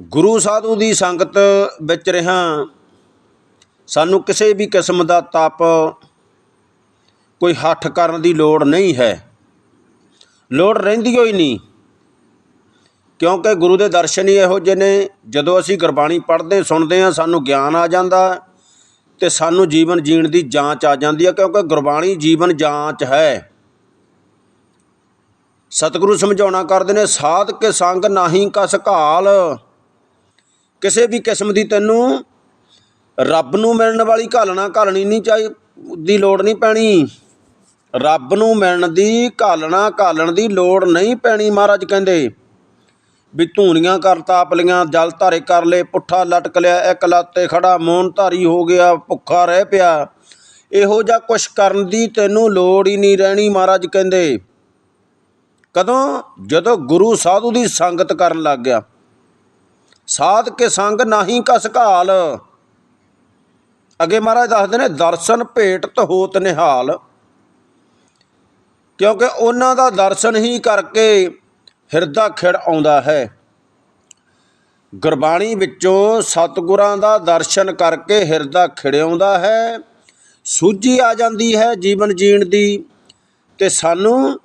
ਗੁਰੂ ਸਾਧੂ ਦੀ ਸੰਗਤ ਵਿੱਚ ਰਿਹਾ। ਸਾਨੂੰ ਕਿਸੇ ਵੀ ਕਿਸਮ ਦਾ ਤਪ ਕੋਈ ਹੱਠ ਕਰਨ ਦੀ ਲੋੜ ਨਹੀਂ ਹੈ। ਲੋੜ ਰਹਿੰਦੀ ਹੋਈ ਨਹੀਂ। ਕਿਉਂਕਿ ਗੁਰੂ ਦੇ ਦਰਸ਼ਨ ਹੀ ਇਹੋ ਜਿਹੇ ਨੇ, ਜਦੋਂ ਅਸੀਂ ਗੁਰਬਾਣੀ ਪੜ੍ਹਦੇ, ਸੁਣਦੇ ਹਾਂ, ਸਾਨੂੰ ਗਿਆਨ ਆ ਜਾਂਦਾ ਤੇ ਸਾਨੂੰ ਜੀਵਨ ਜੀਣ ਦੀ ਜਾਂਚ ਆ ਜਾਂਦੀ ਹੈ, ਕਿਉਂਕਿ ਗੁਰਬਾਣੀ ਜੀਵਨ ਜਾਂਚ ਹੈ। ਸਤਿਗੁਰੂ ਸਮਝਾਉਣਾ ਕਰਦੇ ਨੇ, ਸਾਧ ਕੇ ਸੰਗ ਨਾਹੀ ਕਸ ਘਾਲ। ਕਿਸੇ ਵੀ ਕਿਸਮ ਦੀ ਤੈਨੂੰ ਰੱਬ ਨੂੰ ਮਿਲਣ ਵਾਲੀ ਘਾਲਣਾ ਘਾਲਣੀ ਨਹੀਂ ਚਾਹੀ, ਦੀ ਲੋੜ ਨਹੀਂ ਪੈਣੀ। ਰੱਬ ਨੂੰ ਮਿਲਣ ਦੀ ਘਾਲਣਾ ਘਾਲਣ ਦੀ ਲੋੜ ਨਹੀਂ ਪੈਣੀ ਮਹਾਰਾਜ ਕਹਿੰਦੇ। ਵੀ ਧੂਣੀਆਂ ਕਰ ਤਾਪ ਲੀਆਂ, ਜਲ ਧਾਰੇ ਕਰ ਲਏ, ਪੁੱਠਾ ਲਟਕ ਲਿਆ, ਇੱਕ ਲੱਤੇ ਖੜਾ ਮੌਨ ਧਾਰੀ ਹੋ ਗਿਆ, ਭੁੱਖਾ ਰਹਿ ਪਿਆ। ਇਹੋ ਜਿਹਾ ਕੁਛ ਕਰਨ ਦੀ ਤੈਨੂੰ ਲੋੜ ਹੀ ਨਹੀਂ ਰਹਿਣੀ ਮਹਾਰਾਜ ਕਹਿੰਦੇ। ਕਦੋਂ? ਜਦੋਂ ਗੁਰੂ ਸਾਧੂ ਦੀ ਸੰਗਤ ਕਰਨ ਲੱਗ ਗਿਆ। ਸਾਧ ਕੇ ਸੰਗ ਨਾਹੀ ਕਸ ਘਾਲ। ਅੱਗੇ ਮਹਾਰਾਜ ਦੱਸਦੇ ਨੇ, ਦਰਸ਼ਨ ਭੇਟ ਹੋਤ ਨਿਹਾਲ। ਕਿਉਂਕਿ ਉਹਨਾਂ ਦਾ ਦਰਸ਼ਨ ਹੀ ਕਰਕੇ ਹਿਰਦਾ ਖਿੜ ਆਉਂਦਾ ਹੈ। ਗੁਰਬਾਣੀ ਵਿੱਚੋਂ ਸਤਿਗੁਰਾਂ ਦਾ ਦਰਸ਼ਨ ਕਰਕੇ ਹਿਰਦਾ ਖਿੜਿਆਉਂਦਾ ਹੈ। ਸੂਝੀ ਆ ਜਾਂਦੀ ਹੈ ਜੀਵਨ ਜੀਣ ਦੀ ਤੇ ਸਾਨੂੰ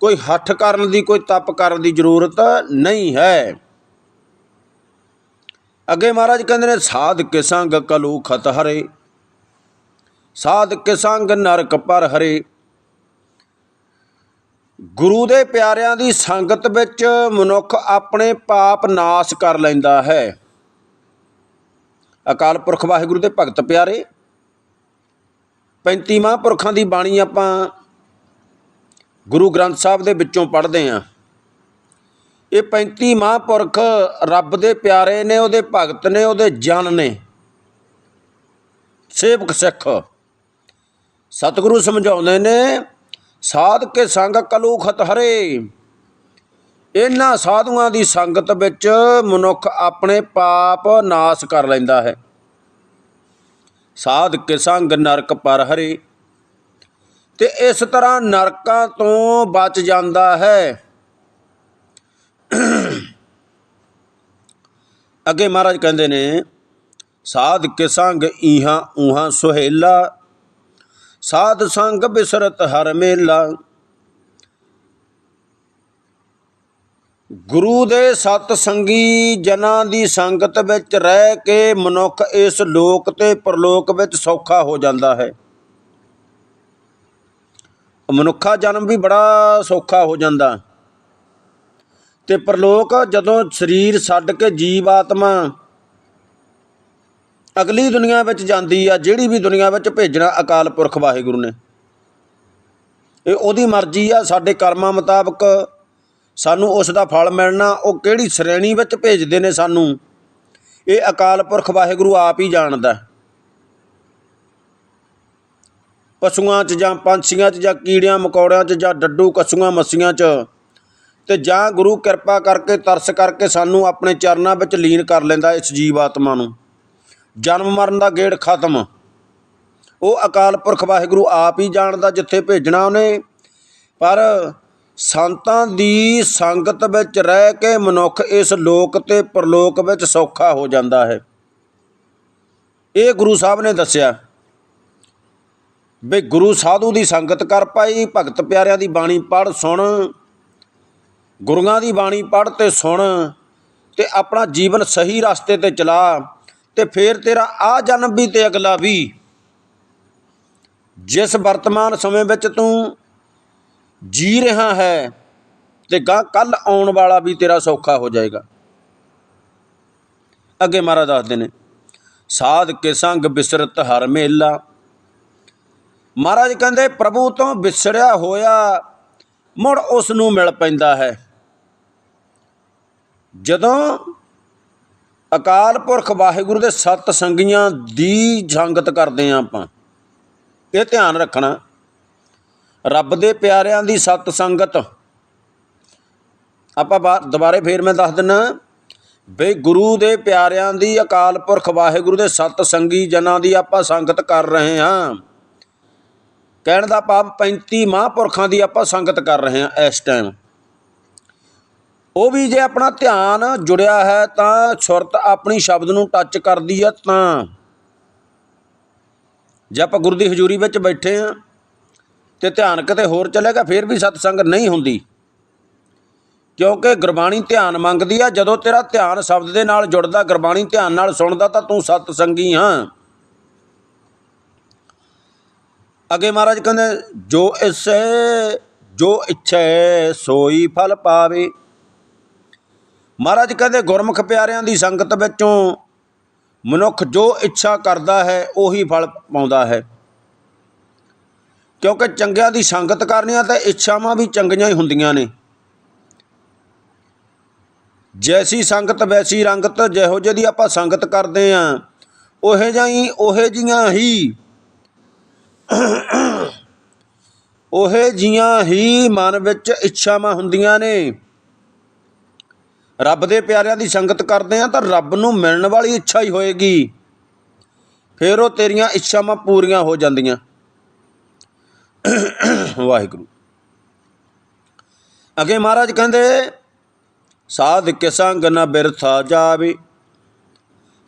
ਕੋਈ ਹੱਠ ਕਰਨ ਦੀ, ਕੋਈ ਤਪ ਕਰਨ ਦੀ ਜ਼ਰੂਰਤ ਨਹੀਂ ਹੈ। ਅੱਗੇ ਮਹਾਰਾਜ ਕਹਿੰਦੇ ਨੇ ਸਾਧ ਕੇ ਸੰਗ ਕਲੂ ਖਤ ਹਰੇ ਸਾਧ ਕੇ ਸੰਗ ਨਰਕ ਪਰ ਹਰੇ। ਗੁਰੂ ਦੇ ਪਿਆਰਿਆਂ ਦੀ ਸੰਗਤ ਵਿੱਚ ਮਨੁੱਖ ਆਪਣੇ ਪਾਪ ਨਾਸ਼ ਕਰ ਲੈਂਦਾ ਹੈ। ਅਕਾਲ ਪੁਰਖ ਵਾਹਿਗੁਰੂ ਦੇ ਭਗਤ ਪਿਆਰੇ 35 ਪੁਰਖਾਂ ਦੀ ਬਾਣੀ ਆਪਾਂ ਗੁਰੂ ਗ੍ਰੰਥ ਸਾਹਿਬ ਦੇ ਵਿੱਚੋਂ ਪੜ੍ਹਦੇ ਆਂ ਇਹ 35 ਮਹਾਂਪੁਰਖ ਰੱਬ ਦੇ ਪਿਆਰੇ ਨੇ, ਉਹਦੇ ਭਗਤ ਨੇ, ਉਹਦੇ ਜਨ ਨੇ। ਸੇਵਕ ਸਿੱਖ। ਸਤਿਗੁਰੂ ਸਮਝਾਉਂਦੇ ਨੇ ਸਾਧ ਕੇ ਸੰਗ ਕਲੂਖਤ ਹਰੇ। ਇਹਨਾਂ ਸਾਧੂਆਂ ਦੀ ਸੰਗਤ ਵਿੱਚ ਮਨੁੱਖ ਆਪਣੇ ਪਾਪ ਨਾਸ਼ ਕਰ ਲੈਂਦਾ ਹੈ। ਸਾਧ ਕੇ ਸੰਗ ਨਰਕ ਪਰ ਹਰੇ। ਤੇ ਇਸ ਤਰ੍ਹਾਂ ਨਰਕਾਂ ਤੋਂ ਬਚ ਜਾਂਦਾ ਹੈ। ਅੱਗੇ ਮਹਾਰਾਜ ਕਹਿੰਦੇ ਨੇ, ਸਾਧ ਕੇ ਸੰਗ ਈਹਾਂ ਊਹਾਂ ਸੁਹੇਲਾ, ਸਾਧ ਸੰਗ ਬਿਸਰਤ ਹਰ ਮੇਲਾ। ਗੁਰੂ ਦੇ ਸਤ ਸੰਗੀ ਜਨਾਂ ਦੀ ਸੰਗਤ ਵਿੱਚ ਰਹਿ ਕੇ ਮਨੁੱਖ ਇਸ ਲੋਕ ਤੇ ਪਰਲੋਕ ਵਿੱਚ ਸੌਖਾ ਹੋ ਜਾਂਦਾ ਹੈ। ਮਨੁੱਖਾ ਜਨਮ ਵੀ ਬੜਾ ਸੌਖਾ ਹੋ ਜਾਂਦਾ। ਤੇ ਪਰਲੋਕ ਜਦੋਂ ਸਰੀਰ ਛੱਡ ਕੇ ਜੀਵ ਆਤਮਾ ਅਗਲੀ ਦੁਨੀਆ ਵਿੱਚ ਜਾਂਦੀ ਆ, ਜਿਹੜੀ ਵੀ ਦੁਨੀਆ ਵਿੱਚ ਭੇਜਣਾ ਅਕਾਲ ਪੁਰਖ ਵਾਹਿਗੁਰੂ ਨੇ। ਇਹ ਉਹਦੀ ਮਰਜ਼ੀ ਆ, ਸਾਡੇ ਕਰਮਾਂ ਮੁਤਾਬਕ ਸਾਨੂੰ ਉਸ ਦਾ ਫਲ ਮਿਲਣਾ, ਉਹ ਕਿਹੜੀ ਸ਼੍ਰੇਣੀ ਵਿੱਚ ਭੇਜਦੇ ਨੇ ਸਾਨੂੰ, ਇਹ ਅਕਾਲ ਪੁਰਖ ਵਾਹਿਗੁਰੂ ਆਪ ਹੀ ਜਾਣਦਾ। ਪਸ਼ੂਆਂ 'ਚ ਜਾਂ ਪੰਛੀਆਂ 'ਚ ਜਾਂ ਕੀੜਿਆਂ, ਮਕੌੜਿਆਂ 'ਚ ਜਾਂ ਡੱਡੂ, ਕਸੂਆਂ, ਮੱਸੀਆਂ 'ਚ ਤੇ ਜਾਂ ਗੁਰੂ ਕਿਰਪਾ ਕਰਕੇ, ਤਰਸ ਕਰਕੇ ਸਾਨੂੰ ਆਪਣੇ ਚਰਨਾਂ ਵਿੱਚ ਲੀਨ ਕਰ ਲੈਂਦਾ ਇਸ ਜੀਵ ਆਤਮਾ ਨੂੰ। ਜਨਮ ਮਰਨ ਦਾ ਗੇੜ ਖਤਮ। ਉਹ ਅਕਾਲ ਪੁਰਖ ਵਾਹਿਗੁਰੂ ਆਪ ਹੀ ਜਾਣਦਾ ਜਿੱਥੇ ਭੇਜਣਾ ਉਹਨੇ। ਪਰ ਸੰਤਾਂ ਦੀ ਸੰਗਤ ਵਿੱਚ ਰਹਿ ਕੇ ਮਨੁੱਖ ਇਸ ਲੋਕ ਤੇ ਪਰਲੋਕ ਵਿੱਚ ਸੌਖਾ ਹੋ ਜਾਂਦਾ ਹੈ। ਇਹ ਗੁਰੂ ਸਾਹਿਬ ਨੇ ਦੱਸਿਆ ਵੀ ਗੁਰੂ ਸਾਧੂ ਦੀ ਸੰਗਤ ਕਰ ਪਾਈ, ਭਗਤ ਪਿਆਰਿਆਂ ਦੀ ਬਾਣੀ ਪੜ੍ਹ, ਸੁਣ। ਗੁਰੂਆਂ ਦੀ ਬਾਣੀ ਪੜ੍ਹ ਤੇ ਸੁਣ ਤੇ ਆਪਣਾ ਜੀਵਨ ਸਹੀ ਰਸਤੇ ਤੇ ਚਲਾ ਤੇ ਫੇਰ ਤੇਰਾ ਆ ਜਨਮ ਵੀ ਤੇ ਅਗਲਾ ਵੀ। ਜਿਸ ਵਰਤਮਾਨ ਸਮੇਂ ਵਿੱਚ ਤੂੰ ਜੀ ਰਿਹਾ ਹੈ ਤੇ ਗਾ ਕੱਲ ਆਉਣ ਵਾਲਾ ਵੀ ਤੇਰਾ ਸੌਖਾ ਹੋ ਜਾਏਗਾ। ਅੱਗੇ ਮਹਾਰਾਜ ਦੱਸਦੇ ਨੇ, ਸਾਧ ਕੇ ਸੰਗ ਬਿਸਰਤ ਹਰ ਮੇਲਾ। ਮਹਾਰਾਜ ਕਹਿੰਦੇ, ਪ੍ਰਭੂ ਤੋਂ ਵਿਛੜਿਆ ਹੋਇਆ ਮੁੜ ਉਸ ਨੂੰ ਮਿਲ ਪੈਂਦਾ ਹੈ। ਜਦੋਂ ਅਕਾਲ ਪੁਰਖ ਵਾਹਿਗੁਰੂ ਦੇ ਸਤ ਸੰਗੀਆਂ ਦੀ ਸੰਗਤ ਕਰਦੇ ਆਂ ਆਪਾਂ, ਇਹ ਧਿਆਨ ਰੱਖਣਾ। ਰੱਬ ਦੇ ਪਿਆਰਿਆਂ ਦੀ ਸਤ ਸੰਗਤ। ਆਪਾਂ ਬਾ- ਦੁਬਾਰੇ ਫੇਰ ਮੈਂ ਦੱਸ ਦਿੰਨਾ, ਬਈ ਗੁਰੂ ਦੇ ਪਿਆਰਿਆਂ ਦੀ ਅਕਾਲ ਪੁਰਖ ਵਾਹਿਗੁਰੂ ਦੇ ਸਤ ਸੰਗੀ ਜਨਾਂ ਦੀ ਆਪਾਂ ਸੰਗਤ ਕਰ ਰਹੇ ਹਾਂ। ਕਹਿਣ ਦਾ ਭਾਵ 35 ਮਹਾਂਪੁਰਖਾਂ ਦੀ ਆਪਾਂ ਸੰਗਤ ਕਰ ਰਹੇ ਹਾਂ ਇਸ ਟਾਈਮ ਉਹ ਵੀ ਜੇ ਆਪਣਾ ਧਿਆਨ ਜੁੜਿਆ ਹੈ ਤਾਂ ਸੁਰਤ ਆਪਣੀ ਸ਼ਬਦ ਨੂੰ ਟੱਚ ਕਰਦੀ ਹੈ ਤਾਂ। ਜੇ ਆਪਾਂ ਗੁਰੂ ਦੀ ਹਜ਼ੂਰੀ ਵਿੱਚ ਬੈਠੇ ਆ ਤੇ ਧਿਆਨ ਕਿਤੇ ਹੋਰ ਚਲੇਗਾ, ਫਿਰ ਵੀ ਸਤਸੰਗ ਨਹੀਂ ਹੁੰਦੀ। ਕਿਉਂਕਿ ਗੁਰਬਾਣੀ ਧਿਆਨ ਮੰਗਦੀ ਆ, ਜਦੋਂ ਤੇਰਾ ਧਿਆਨ ਸ਼ਬਦ ਦੇ ਨਾਲ ਜੁੜਦਾ, ਗੁਰਬਾਣੀ ਧਿਆਨ ਨਾਲ ਸੁਣਦਾ, ਤਾਂ ਤੂੰ ਸਤਸੰਗੀ ਹਾਂ। ਅੱਗੇ ਮਹਾਰਾਜ ਕਹਿੰਦੇ, ਜੋ ਇਸੇ, ਜੋ ਇੱਛੈ ਸੋਈ ਫਲ ਪਾਵੇ। ਮਹਾਰਾਜ ਕਹਿੰਦੇ, ਗੁਰਮੁਖ ਪਿਆਰਿਆਂ ਦੀ ਸੰਗਤ ਵਿੱਚੋਂ ਮਨੁੱਖ ਜੋ ਇੱਛਾ ਕਰਦਾ ਹੈ, ਉਹੀ ਫਲ ਪਾਉਂਦਾ ਹੈ। ਕਿਉਂਕਿ ਚੰਗਿਆਂ ਦੀ ਸੰਗਤ ਕਰਨੀਆਂ ਤਾਂ ਇੱਛਾਵਾਂ ਵੀ ਚੰਗੀਆਂ ਹੀ ਹੁੰਦੀਆਂ ਨੇ। ਜੈਸੀ ਸੰਗਤ, ਵੈਸੀ ਰੰਗਤ, ਜਿਹੋ ਜਿਹੀ ਆਪਾਂ ਸੰਗਤ ਕਰਦੇ ਆਂ, ਉਹੇ ਜਾਈ, ਉਹੇ ਜੀਆਂ ਹੀ ਉਹੇ ਜੀਆਂ ਹੀ ਮਨ ਵਿੱਚ ਇੱਛਾਵਾਂ ਹੁੰਦੀਆਂ ਨੇ। ਰੱਬ ਦੇ ਪਿਆਰਿਆਂ ਦੀ ਸੰਗਤ ਕਰਦੇ ਆ ਤਾਂ ਰੱਬ ਨੂੰ ਮਿਲਣ ਵਾਲੀ ਇੱਛਾ ਹੀ ਹੋਏਗੀ। ਫਿਰ ਉਹ ਤੇਰੀਆਂ ਇੱਛਾਵਾਂ ਪੂਰੀਆਂ ਹੋ ਜਾਂਦੀਆਂ। ਵਾਹਿਗੁਰੂ। ਅੱਗੇ ਮਹਾਰਾਜ ਕਹਿੰਦੇ, ਸਾਧ ਕੇ ਸੰਗ ਨ ਬਿਰਥਾ ਜਾਵੇ।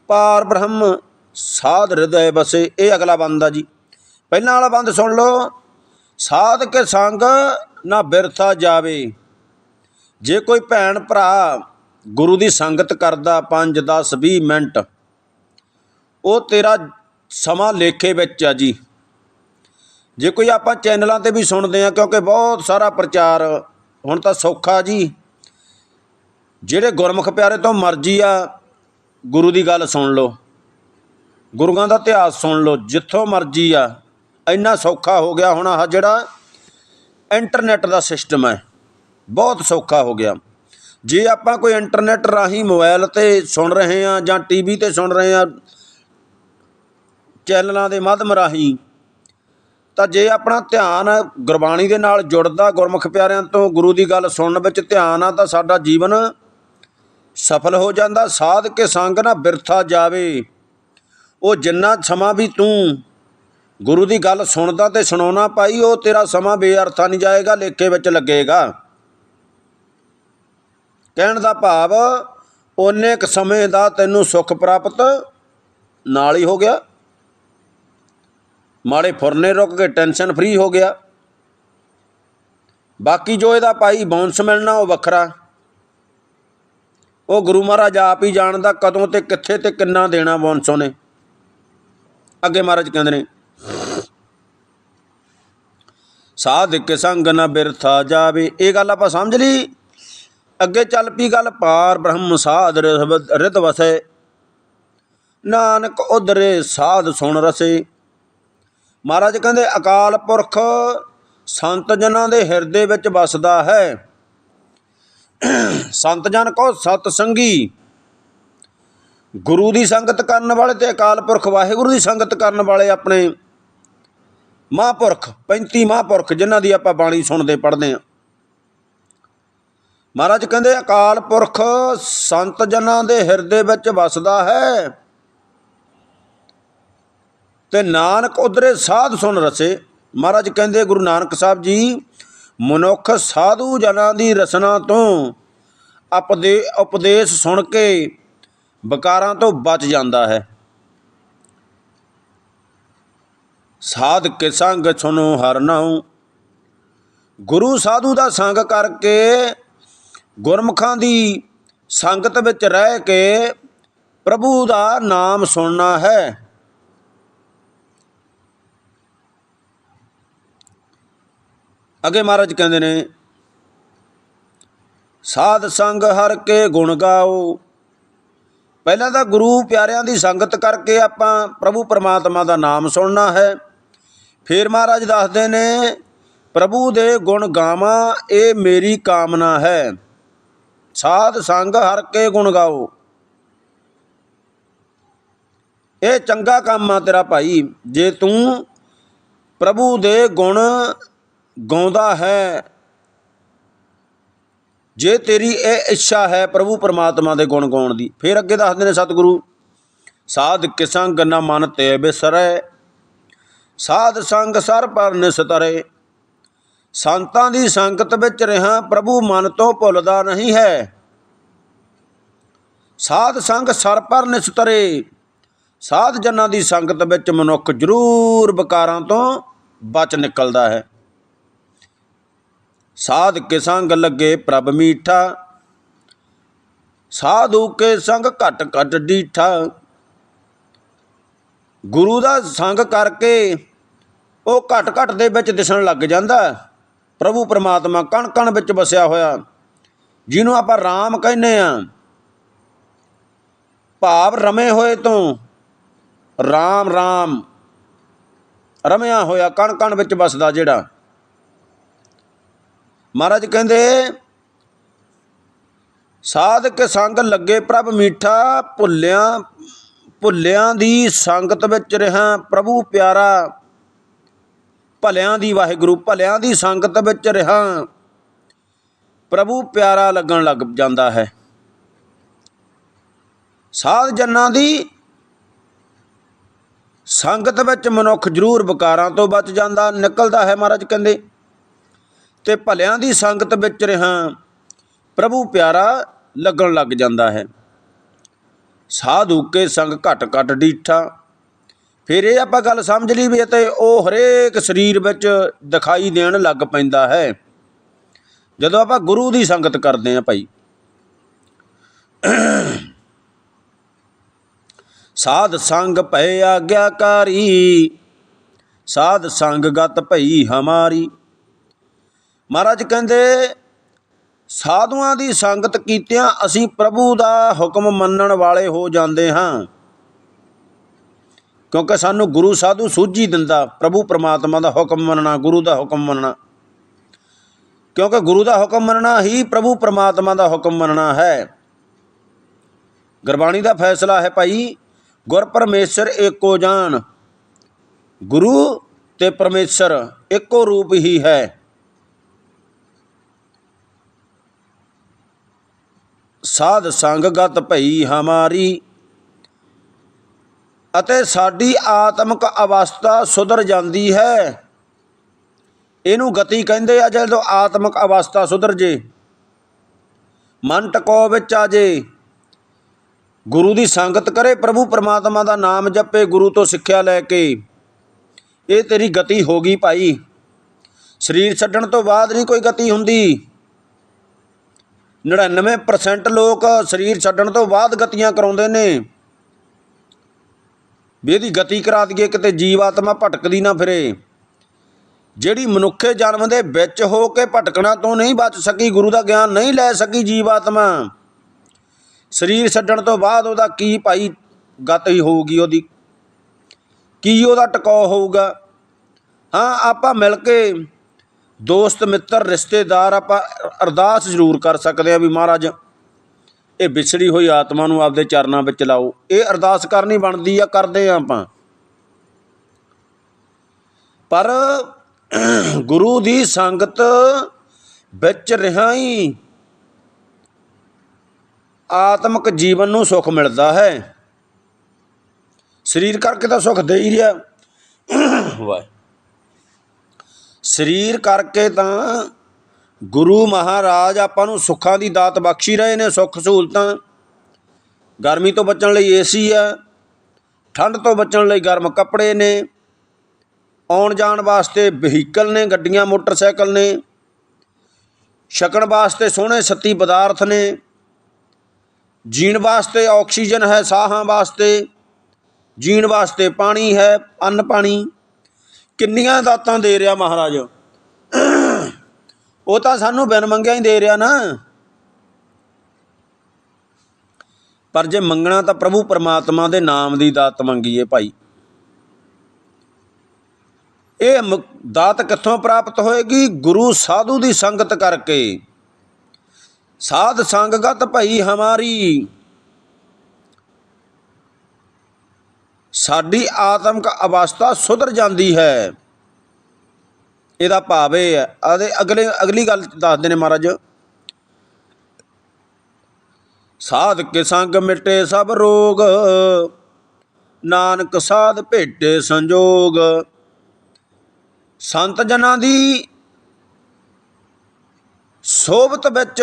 ਪਾਰ ਬ੍ਰਹਮ ਸਾਧ ਹਿਰਦੈ ਬਸੇ ਇਹ ਅਗਲਾ ਬੰਦ ਆ ਜੀ। ਪਹਿਲਾਂ ਵਾਲਾ ਬੰਦ ਸੁਣ ਲਓ। ਸਾਧ ਕੇ ਸੰਗ ਨਾ ਬਿਰਥਾ ਜਾਵੇ। ਜੇ ਕੋਈ ਭੈਣ ਭਰਾ ਗੁਰੂ ਦੀ ਸੰਗਤ ਕਰਦਾ 5 10 20 ਮਿੰਟ, ਉਹ ਤੇਰਾ ਸਮਾਂ ਲੇਖੇ ਵਿੱਚ ਆ ਜੀ। ਜੇ ਕੋਈ ਆਪਾਂ ਚੈਨਲਾਂ ਤੇ ਵੀ ਸੁਣਦੇ ਆ, ਕਿਉਂਕਿ ਬਹੁਤ ਸਾਰਾ ਪ੍ਰਚਾਰ ਹੁਣ ਤਾਂ ਸੌਖਾ ਜੀ। ਜਿਹੜੇ ਗੁਰਮੁਖ ਪਿਆਰੇ ਤੋਂ ਮਰਜ਼ੀ ਆ, ਗੁਰੂ ਦੀ ਗੱਲ ਸੁਣ ਲਓ। ਗੁਰੂਆਂ ਦਾ ਇਤਿਹਾਸ ਸੁਣ ਲਓ, ਜਿੱਥੋਂ ਮਰਜ਼ੀ ਆ ਇੰਨਾ ਸੌਖਾ ਹੋ ਗਿਆ ਹੁਣ ਆਹ ਜਿਹੜਾ ਇੰਟਰਨੈਟ ਦਾ ਸਿਸਟਮ ਹੈ। ਬਹੁਤ ਸੌਖਾ ਹੋ ਗਿਆ। ਜੇ ਆਪਾਂ ਕੋਈ ਇੰਟਰਨੈਟ ਰਾਹੀਂ ਮੋਬਾਈਲ ਤੇ ਸੁਣ ਰਹੇ ਆ ਜਾਂ ਟੀਵੀ ਤੇ ਸੁਣ ਰਹੇ ਆ ਚੈਨਲਾਂ ਦੇ ਮਾਧਮ ਰਾਹੀਂ, ਤਾਂ ਜੇ ਆਪਣਾ ਧਿਆਨ ਗੁਰਬਾਣੀ ਦੇ ਨਾਲ ਜੁੜਦਾ, ਗੁਰਮੁਖ ਪਿਆਰਿਆਂ ਤੋਂ ਗੁਰੂ ਦੀ ਗੱਲ ਸੁਣਨ ਵਿੱਚ ਧਿਆਨ ਆ, ਤਾਂ ਸਾਡਾ ਜੀਵਨ ਸਫਲ ਹੋ ਜਾਂਦਾ। ਸਾਧ ਕੇ ਸੰਗ ਨਾ ਬਿਰਥਾ ਜਾਵੇ। ਉਹ ਜਿੰਨਾ ਸਮਾਂ ਵੀ ਤੂੰ ਗੁਰੂ ਦੀ ਗੱਲ ਸੁਣਦਾ ਤੇ ਸੁਣਾਉਣਾ ਪਾਈ ਉਹ ਤੇਰਾ ਸਮਾਂ ਬੇਅਰਥਾ ਨਹੀਂ ਜਾਏਗਾ, ਲੇਖੇ ਵਿੱਚ ਲੱਗੇਗਾ। ਕਹਿਣ ਦਾ ਭਾਵ ਓਨੇ ਕ ਸਮੇਂ ਦਾ ਤੈਨੂੰ ਸੁੱਖ ਪ੍ਰਾਪਤ ਨਾਲ ਹੀ ਹੋ ਗਿਆ। ਮਾੜੇ ਫੁਰਨੇ ਰੁਕ ਕੇ ਟੈਨਸ਼ਨ ਫ੍ਰੀ ਹੋ ਗਿਆ। ਬਾਕੀ ਜੋ ਇਹਦਾ ਭਾਈ ਬੌਂਸ ਮਿਲਣਾ, ਉਹ ਵੱਖਰਾ। ਉਹ ਗੁਰੂ ਮਹਾਰਾਜ ਆਪ ਹੀ ਜਾਣਦਾ ਕਦੋਂ ਤੇ ਕਿੱਥੇ ਤੇ ਕਿੰਨਾ ਦੇਣਾ ਬਾਉਂਸੋਂ ਨੇ। ਅੱਗੇ ਮਹਾਰਾਜ ਕਹਿੰਦੇ ਨੇ ਸਾਧਿਕ ਸੰਗ ਨ ਬਿਰਥਾ ਜਾਵੇ। ਇਹ ਗੱਲ ਆਪਾਂ ਸਮਝ ਲਈ? ਅੱਗੇ ਚੱਲ ਪਈ ਗੱਲ, ਪਾਰ ਬ੍ਰਹਮ ਸਾਧ ਰਿਤ ਰਿਧ ਵਸੈ। ਨਾਨਕ ਉਧਰੇ ਸਾਧ ਸੁਣ ਰਸੇ। ਮਹਾਰਾਜ ਕਹਿੰਦੇ, ਅਕਾਲ ਪੁਰਖ, ਸੰਤ ਜਨਾਂ ਦੇ ਹਿਰਦੇ ਵਿੱਚ ਵਸਦਾ ਹੈ। ਸੰਤ ਜਨ ਕੋ ਸਤ ਸੰਗੀ। ਗੁਰੂ ਦੀ ਸੰਗਤ ਕਰਨ ਵਾਲੇ ਤੇ ਅਕਾਲ ਪੁਰਖ, ਵਾਹਿਗੁਰੂ ਦੀ ਸੰਗਤ ਕਰਨ ਵਾਲੇ ਆਪਣੇ ਮਹਾਂਪੁਰਖ 35 ਮਹਾਂਪੁਰਖ, ਜਿਨ੍ਹਾਂ ਦੀ ਆਪਾਂ ਬਾਣੀ ਸੁਣਦੇ, ਪੜ੍ਹਦੇ ਆ ਮਹਾਰਾਜ ਕਹਿੰਦੇ, ਅਕਾਲ ਪੁਰਖ ਸੰਤ ਜਨਾਂ ਦੇ ਹਿਰਦੇ ਵਿੱਚ ਵਸਦਾ ਹੈ ਤੇ ਨਾਨਕ ਉਧਰੇ ਸਾਧ ਸੁਣ ਰਸੇ। ਮਹਾਰਾਜ ਕਹਿੰਦੇ, ਗੁਰੂ ਨਾਨਕ ਸਾਹਿਬ ਜੀ, ਮਨੁੱਖ ਸਾਧੂ ਜਨਾਂ ਦੀ ਰਸਨਾ ਤੋਂ ਅਪਦੇ, ਉਪਦੇਸ਼ ਸੁਣ ਕੇ ਵਿਕਾਰਾਂ ਤੋਂ ਬਚ ਜਾਂਦਾ ਹੈ। ਸਾਧ ਕੇ ਸੰਗ ਸੁਨੋ ਹਰ ਨਾਉ। ਗੁਰੂ ਸਾਧੂ ਦਾ ਸੰਗ ਕਰਕੇ ਗੁਰਮੁਖਾਂ ਦੀ ਸੰਗਤ ਵਿੱਚ ਰਹਿ ਕੇ ਪ੍ਰਭੂ ਦਾ ਨਾਮ ਸੁਣਨਾ ਹੈ। ਅਗੇ ਮਹਾਰਾਜ ਕਹਿੰਦੇ ਨੇ, ਸਾਧ ਸੰਗ ਹਰ ਕੇ ਗੁਣ ਗਾਓ। ਪਹਿਲਾਂ ਤਾਂ ਗੁਰੂ ਪਿਆਰਿਆਂ ਦੀ ਸੰਗਤ ਕਰਕੇ ਆਪਾਂ ਪ੍ਰਭੂ ਪਰਮਾਤਮਾ ਦਾ ਨਾਮ ਸੁਣਨਾ ਹੈ। ਫਿਰ ਮਹਾਰਾਜ ਦੱਸਦੇ ਨੇ, ਪ੍ਰਭੂ ਦੇ ਗੁਣ ਗਾਵਾਂ, ਇਹ ਮੇਰੀ ਕਾਮਨਾ ਹੈ। ਸਾਧ ਸੰਗ ਹਰ ਕੇ ਗੁਣ ਗਾਓ। ਇਹ ਚੰਗਾ ਕੰਮ ਆ ਤੇਰਾ ਭਾਈ, ਜੇ ਤੂੰ ਪ੍ਰਭੂ ਦੇ ਗੁਣ ਗਾਉਂਦਾ ਹੈ ਜੇ ਤੇਰੀ ਇਹ ਇੱਛਾ ਹੈ ਪ੍ਰਭੂ ਪਰਮਾਤਮਾ ਦੇ ਗੁਣ ਗਾਉਣ ਦੀ, ਫਿਰ ਅੱਗੇ ਦੱਸਦੇ ਨੇ ਸਤਿਗੁਰੂ, ਸਾਧ ਕਿਸੰਗ ਨ ਮਨ ਤੇ ਬਿਸਰੈ, ਸਾਧ ਸੰਗ ਸਰ ਪਰ ਨਿਸਤਰੇ। ਸੰਤਾਂ ਦੀ ਸੰਗਤ ਵਿੱਚ ਰਹਾ ਪ੍ਰਭੂ ਮਨ ਤੋਂ ਭੁੱਲਦਾ ਨਹੀਂ ਹੈ। ਸਾਧ ਸੰਗ ਸਰ ਪਰ ਨਿਸਤਰੇ, ਸਾਧ ਜਨਾਂ ਦੀ ਸੰਗਤ ਵਿੱਚ ਮਨੁੱਖ ਜ਼ਰੂਰ ਵਿਕਾਰਾਂ ਤੋਂ ਬਚ ਨਿਕਲਦਾ ਹੈ। ਸਾਧ ਕੇ ਸੰਗ ਲੱਗੇ ਪ੍ਰਭ ਮੀਠਾ। ਸਾਧੂ ਕੇ ਸੰਗ ਘਟ ਘਟ ਡੀਠਾ। ਗੁਰੂ ਦਾ ਸੰਗ ਕਰਕੇ ਉਹ ਘਟ ਘਟ ਦੇ ਵਿੱਚ ਦਿਸਣ ਲੱਗ ਜਾਂਦਾ। ਪ੍ਰਭੂ ਪਰਮਾਤਮਾ ਕਣ ਕਣ ਵਿੱਚ ਵਸਿਆ ਹੋਇਆ। ਜਿਹਨੂੰ ਆਪਾਂ RAM ਕਹਿੰਦੇ ਆ ਭਾਵ ਰਮੇ ਹੋਏ ਤੋਂ RAM RAM ਰਮਿਆ ਹੋਇਆ ਕਣ ਕਣ ਵਿੱਚ ਵਸਦਾ ਜਿਹੜਾ। ਮਹਾਰਾਜ ਕਹਿੰਦੇ, ਸਾਧਕ ਸੰਗ ਲੱਗੇ ਪ੍ਰਭ ਮੀਠਾ, ਭੁੱਲਿਆਂ ਭੁੱਲਿਆਂ ਦੀ ਸੰਗਤ ਵਿੱਚ ਰਹਾ ਪ੍ਰਭੂ ਪਿਆਰਾ। ਭਲਿਆਂ ਦੀ ਵਾਹਿਗੁਰੂ, ਭਲਿਆਂ ਦੀ ਸੰਗਤ ਵਿੱਚ ਰਹਾ। ਪ੍ਰਭੂ ਪਿਆਰਾ ਲੱਗਣ ਲੱਗ ਜਾਂਦਾ ਹੈ। ਸਾਧ ਜਨਾਂ ਦੀ ਸੰਗਤ ਵਿੱਚ ਮਨੁੱਖ ਜ਼ਰੂਰ ਵਿਕਾਰਾਂ ਤੋਂ ਬਚ ਜਾਂਦਾ, ਨਿਕਲਦਾ ਹੈ ਮਹਾਰਾਜ ਕਹਿੰਦੇ। ਤੇ ਭਲਿਆਂ ਦੀ ਸੰਗਤ ਵਿੱਚ ਰਹਾ। ਪ੍ਰਭੂ ਪਿਆਰਾ ਲੱਗਣ ਲੱਗ ਜਾਂਦਾ ਹੈ। ਸਾਧੂ ਕੇ ਸੰਗ ਘਟ ਘਟ ਡੀਠਾ। ਫਿਰ ਇਹ ਆਪਾਂ ਗੱਲ ਸਮਝ ਲਈ ਵੀ ਤੇ ਉਹ ਹਰੇਕ ਸਰੀਰ ਵਿੱਚ ਦਿਖਾਈ ਦੇਣ ਲੱਗ ਪੈਂਦਾ ਹੈ। ਜਦੋਂ ਆਪਾਂ ਗੁਰੂ ਦੀ ਸੰਗਤ ਕਰਦੇ ਹਾਂ ਭਾਈ। ਸਾਧ ਸੰਗ ਭੈ ਆਗਿਆਕਾਰੀ। ਸਾਧ ਸੰਗ ਗਤ ਭਈ ਹਮਾਰੀ। ਮਹਾਰਾਜ ਕਹਿੰਦੇ, ਸਾਧੂਆਂ ਦੀ ਸੰਗਤ ਕੀਤਿਆਂ ਅਸੀਂ ਪ੍ਰਭੂ ਦਾ ਹੁਕਮ ਮੰਨਣ ਵਾਲੇ ਹੋ ਜਾਂਦੇ ਹਾਂ। ਕਿਉਂਕਿ ਸਾਨੂੰ ਗੁਰੂ ਸਾਧੂ ਸੂਝੀ ਦਿੰਦਾ, ਪ੍ਰਭੂ ਪ੍ਰਮਾਤਮਾ ਦਾ ਹੁਕਮ ਮੰਨਣਾ, ਗੁਰੂ ਦਾ ਹੁਕਮ ਮੰਨਣਾ। ਕਿਉਂਕਿ ਗੁਰੂ ਦਾ ਹੁਕਮ ਮੰਨਣਾ ਹੀ ਪ੍ਰਭੂ ਪ੍ਰਮਾਤਮਾ ਦਾ ਹੁਕਮ ਮੰਨਣਾ ਹੈ। ਗੁਰਬਾਣੀ ਦਾ ਫੈਸਲਾ ਹੈ ਭਾਈ, ਗੁਰ ਪਰਮੇਸ਼ਰ ਏਕੋ ਜਾਨ, ਗੁਰੂ ਤੇ ਪਰਮੇਸ਼ਰ ਇੱਕੋ ਰੂਪ ਹੀ ਹੈ। ਸਾਧ ਸੰਗਤ ਭਈ ਹਮਾਰੀ, ਅਤੇ ਸਾਡੀ ਆਤਮਿਕ ਅਵਸਥਾ ਸੁਧਰ ਜਾਂਦੀ ਹੈ। ਇਹਨੂੰ ਗਤੀ ਕਹਿੰਦੇ ਆ, ਜਦੋਂ ਆਤਮਿਕ ਅਵਸਥਾ ਸੁਧਰ ਜੇ ਮਨ ਟਕੋ ਵਿੱਚ ਆ ਜੇ, ਗੁਰੂ ਦੀ ਸੰਗਤ ਕਰੇ, ਪ੍ਰਭੂ ਪਰਮਾਤਮਾ ਦਾ ਨਾਮ ਜਪੇ, ਗੁਰੂ ਤੋਂ ਸਿੱਖਿਆ ਲੈ ਕੇ, ਇਹ ਤੇਰੀ ਗਤੀ ਹੋ ਗਈ ਭਾਈ। ਸਰੀਰ ਛੱਡਣ ਤੋਂ ਬਾਅਦ ਨਹੀਂ ਕੋਈ ਗਤੀ ਹੁੰਦੀ। 99% ਲੋਕ ਸਰੀਰ ਛੱਡਣ ਤੋਂ ਬਾਅਦ ਗਤੀਆਂ ਕਰਾਉਂਦੇ ਨੇ। ਵੀ ਇਹਦੀ ਗਤੀ ਕਰਾ ਦਈਏ, ਕਿਤੇ ਜੀਵ ਆਤਮਾ ਭਟਕਦੀ ਨਾ ਫਿਰੇ। ਜਿਹੜੀ ਮਨੁੱਖੇ ਜਨਮ ਦੇ ਵਿੱਚ ਹੋ ਕੇ ਭਟਕਣਾ ਤੋਂ ਨਹੀਂ ਬਚ ਸਕੀ, ਗੁਰੂ ਦਾ ਗਿਆਨ ਨਹੀਂ ਲੈ ਸਕੀ ਜੀਵ ਆਤਮਾ। ਸਰੀਰ ਛੱਡਣ ਤੋਂ ਬਾਅਦ ਉਹਦਾ ਕੀ ਭਾਈ ਗਤੀ ਹੋਊਗੀ ਉਹਦੀ? ਕੀ ਉਹਦਾ ਟਿਕਾਅ ਹੋਊਗਾ? ਹਾਂ, ਆਪਾਂ ਮਿਲ ਕੇ ਦੋਸਤ, ਮਿੱਤਰ, ਰਿਸ਼ਤੇਦਾਰ ਆਪਾਂ ਅਰਦਾਸ ਜ਼ਰੂਰ ਕਰ ਸਕਦੇ ਆ ਵੀ ਮਹਾਰਾਜ ਇਹ ਵਿਛੜੀ ਹੋਈ ਆਤਮਾ ਨੂੰ ਆਪਦੇ ਚਰਨਾਂ ਵਿੱਚ ਲਾਓ। ਇਹ ਅਰਦਾਸ ਕਰਨੀ ਬਣਦੀ ਆ, ਕਰਦੇ ਆ ਆਪਾਂ। ਪਰ ਗੁਰੂ ਦੀ ਸੰਗਤ ਵਿੱਚ ਰਹਾਈ ਆਤਮਿਕ ਜੀਵਨ ਨੂੰ ਸੁੱਖ ਮਿਲਦਾ ਹੈ। ਸਰੀਰ ਕਰਕੇ ਤਾਂ ਸੁੱਖ ਦੇ ਹੀ ਰਿਹਾ। ਵਾਹ ਸਰੀਰ ਕਰਕੇ ਤਾਂ ਗੁਰੂ ਮਹਾਰਾਜ ਆਪਾਂ ਨੂੰ ਸੁੱਖਾਂ ਦੀ ਦਾਤ ਬਖਸ਼ੀ ਰਹੇ ਨੇ, ਸੁੱਖ ਸਹੂਲਤਾਂ। ਗਰਮੀ ਤੋਂ ਬਚਣ ਲਈ ਏਸੀ ਆ ਠੰਡ ਤੋਂ ਬਚਣ ਲਈ ਗਰਮ ਕੱਪੜੇ ਨੇ, ਆਉਣ ਜਾਣ ਵਾਸਤੇ ਵਹੀਕਲ ਨੇ, ਗੱਡੀਆਂ, ਮੋਟਰਸਾਈਕਲ ਨੇ, ਛਕਣ ਵਾਸਤੇ ਸੋਹਣੇ ਸੱਤੀ ਪਦਾਰਥ ਨੇ, ਜੀਣ ਵਾਸਤੇ ਆਕਸੀਜਨ ਹੈ, ਸਾਹਾਂ ਵਾਸਤੇ, ਜੀਣ ਵਾਸਤੇ ਪਾਣੀ ਹੈ, ਅੰਨ ਪਾਣੀ। ਕਿੰਨੀਆਂ ਦਾਤਾਂ ਦੇ ਰਿਹਾ ਮਹਾਰਾਜ? ਉਹ ਤਾਂ ਸਾਨੂੰ ਬਿਨ ਮੰਗਿਆ ਹੀ ਦੇ ਰਿਹਾ ਨਾ। ਪਰ ਜੇ ਮੰਗਣਾ ਤਾਂ ਪ੍ਰਭੂ ਪਰਮਾਤਮਾ ਦੇ ਨਾਮ ਦੀ ਦਾਤ ਮੰਗੀਏ ਭਾਈ। ਇਹ ਮ- ਦਾਤ ਕਿੱਥੋਂ ਪ੍ਰਾਪਤ ਹੋਏਗੀ? ਗੁਰੂ ਸਾਧੂ ਦੀ ਸੰਗਤ ਕਰਕੇ। ਸਾਧ ਸੰਗਤ ਭਈ ਹਮਾਰੀ। ਸਾਡੀ ਆਤਮਿਕ ਅਵਸਥਾ ਸੁਧਰ ਜਾਂਦੀ ਹੈ। ਇਹਦਾ ਭਾਵ ਇਹ ਹੈ। ਅਤੇ ਅਗਲੇ, ਅਗਲੀ ਗੱਲ ਦੱਸਦੇ ਨੇ ਮਹਾਰਾਜ। ਸਾਧ ਕੇ ਸੰਗ ਮਿਟੇ ਸਭ ਰੋਗ, ਨਾਨਕ ਸਾਧ ਭੇਟੇ ਸੰਜੋਗ। ਸੰਤ ਜਨਾਂ ਦੀ ਸੋਭਤ ਵਿੱਚ